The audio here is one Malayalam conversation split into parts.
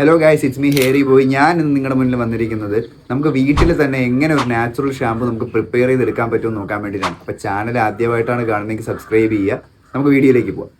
Hello guys it's me hairy boy ഞാൻ ഇന്ന് നിങ്ങളുടെ മുന്നിൽ വന്നിരിക്കുന്നത് നമുക്ക് വീട്ടിൽ തന്നെ എങ്ങനെ ഒരു നാച്ചുറൽ ഷാമ്പു നമുക്ക് പ്രിപ്പയർ ചെയ്തെടുക്കാൻ പറ്റുമെന്ന് നോക്കാൻ വേണ്ടിയിട്ടാണ്. അപ്പോൾ ചാനൽ ആദ്യമായിട്ടാണ് കാണുന്നതെങ്കിൽ സബ്സ്ക്രൈബ് ചെയ്യുക. നമുക്ക് വീഡിയോയിലേക്ക് പോവാം.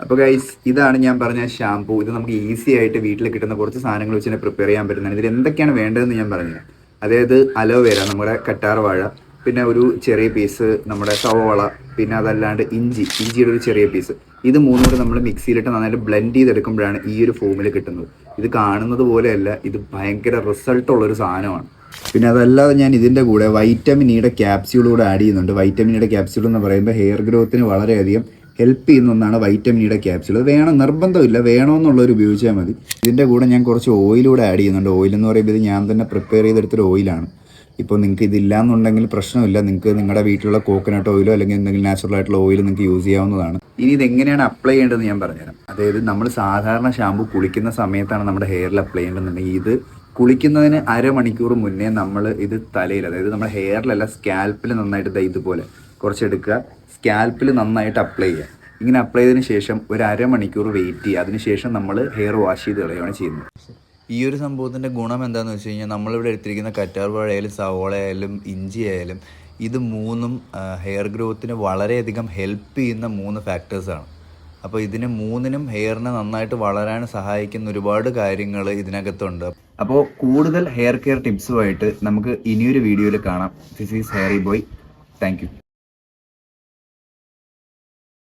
അപ്പോൾ ഗൈസ് ഇതാണ് ഞാൻ പറഞ്ഞ ഷാമ്പു ഇത് നമുക്ക് ഈസി ആയിട്ട് വീട്ടിൽ കിട്ടുന്ന കുറച്ച് സാധനങ്ങൾ വെച്ച് തന്നെ പ്രിപ്പയർ ചെയ്യാൻ പറ്റുന്നതാണ്. ഇതിൽ എന്തൊക്കെയാണ് വേണ്ടതെന്ന് ഞാൻ പറഞ്ഞു അതായത് അലോവേര നമ്മുടെ കട്ടാർ വാഴ പിന്നെ ഒരു ചെറിയ പീസ് നമ്മുടെ സവോള പിന്നെ അതല്ലാണ്ട് ഇഞ്ചി ഇഞ്ചിയുടെ ഒരു ചെറിയ പീസ് ഇത് മൂന്നും കൂടെ നമ്മൾ മിക്സിയിലിട്ട് നന്നായിട്ട് ബ്ലെൻഡ് ചെയ്തെടുക്കുമ്പോഴാണ് ഈ ഒരു ഫോമിൽ കിട്ടുന്നത്. ഇത് കാണുന്നത് പോലെയല്ല ഇത് ഭയങ്കര റിസൾട്ട് ഉള്ളൊരു സാധനമാണ്. പിന്നെ അതല്ലാതെ ഞാൻ ഇതിന്റെ കൂടെ വൈറ്റമിൻ ഇയുടെ ക്യാപ്സ്യൂൾ കൂടെ ആഡ് ചെയ്യുന്നുണ്ട്. വൈറ്റമിൻ ഇയുടെ ക്യാപ്സ്യൂൾ എന്ന് പറയുമ്പോൾ ഹെയർ ഗ്രോത്തിന് വളരെയധികം ഹെൽപ്പ് ചെയ്യുന്ന ഒന്നാണ് വൈറ്റമിൻ ഇയുടെ ക്യാപ്സ്യൂൾ അത് വേണം നിർബന്ധമില്ല വേണമെന്നുള്ളവർ ഉപയോഗിച്ചാൽ മതി. ഇതിന്റെ കൂടെ ഞാൻ കുറച്ച് ഓയിലൂടെ ആഡ് ചെയ്യുന്നുണ്ട്. ഓയിൽ എന്ന് പറയുമ്പോൾ ഇത് ഞാൻ തന്നെ പ്രിപ്പയർ ചെയ്തെടുത്തൊരു ഓയിലാണ് ഇപ്പോൾ നിങ്ങൾക്ക് ഇതില്ല എന്നുണ്ടെങ്കിൽ പ്രശ്നമില്ല. നിങ്ങൾക്ക് നിങ്ങളുടെ വീട്ടിലുള്ള കോക്കനട്ട് ഓയിലോ അല്ലെങ്കിൽ എന്തെങ്കിലും നാച്ചുറൽ ആയിട്ടുള്ള ഓയിൽ നിങ്ങൾക്ക് യൂസ് ചെയ്യാവുന്നതാണ്. ഇനി ഇത് എങ്ങനെയാണ് അപ്ലൈ ചെയ്യേണ്ടതെന്ന് ഞാൻ പറഞ്ഞുതരാം. അതായത് നമ്മൾ സാധാരണ ഷാമ്പു കുളിക്കുന്ന സമയത്താണ് നമ്മുടെ ഹെയറിൽ അപ്ലൈ ചെയ്യേണ്ടതെന്നുണ്ടെങ്കിൽ ഇത് കുളിക്കുന്നതിന് അരമണിക്കൂർ മുന്നേ നമ്മൾ ഇത് തലയിൽ അതായത് നമ്മുടെ ഹെയറിലല്ല സ്കാൽപ്പിൽ നന്നായിട്ട് ഇതുപോലെ കുറച്ചെടുക്കുക സ്കാൽപ്പിൽ നന്നായിട്ട് അപ്ലൈ ചെയ്യുക. ഇങ്ങനെ അപ്ലൈ ചെയ്തതിന് ശേഷം ഒരു അരമണിക്കൂർ വെയിറ്റ് ചെയ്യുക. അതിനുശേഷം നമ്മൾ ഹെയർ വാഷ് ചെയ്ത് കളയുകയാണ് ചെയ്യുന്നത്. ഈ ഒരു സംഭവത്തിന്റെ ഗുണം എന്താണെന്ന് വെച്ച് കഴിഞ്ഞാൽ നമ്മളിവിടെ എടുത്തിരിക്കുന്ന കറ്റാർ വാഴയായാലും സവോള ആയാലും ഇഞ്ചി ആയാലും ഇത് മൂന്നും ഹെയർ ഗ്രോത്തിന് വളരെയധികം ഹെൽപ്പ് ചെയ്യുന്ന മൂന്ന് ഫാക്ടേഴ്സാണ് അപ്പോൾ ഇതിന് മൂന്നിനും ഹെയറിനെ നന്നായിട്ട് വളരാൻ സഹായിക്കുന്ന ഒരുപാട് കാര്യങ്ങൾ ഇതിനകത്തുണ്ട്. അപ്പോൾ കൂടുതൽ ഹെയർ കെയർ ടിപ്സുമായിട്ട് നമുക്ക് ഇനിയൊരു വീഡിയോയിൽ കാണാം. This is hairy boy thank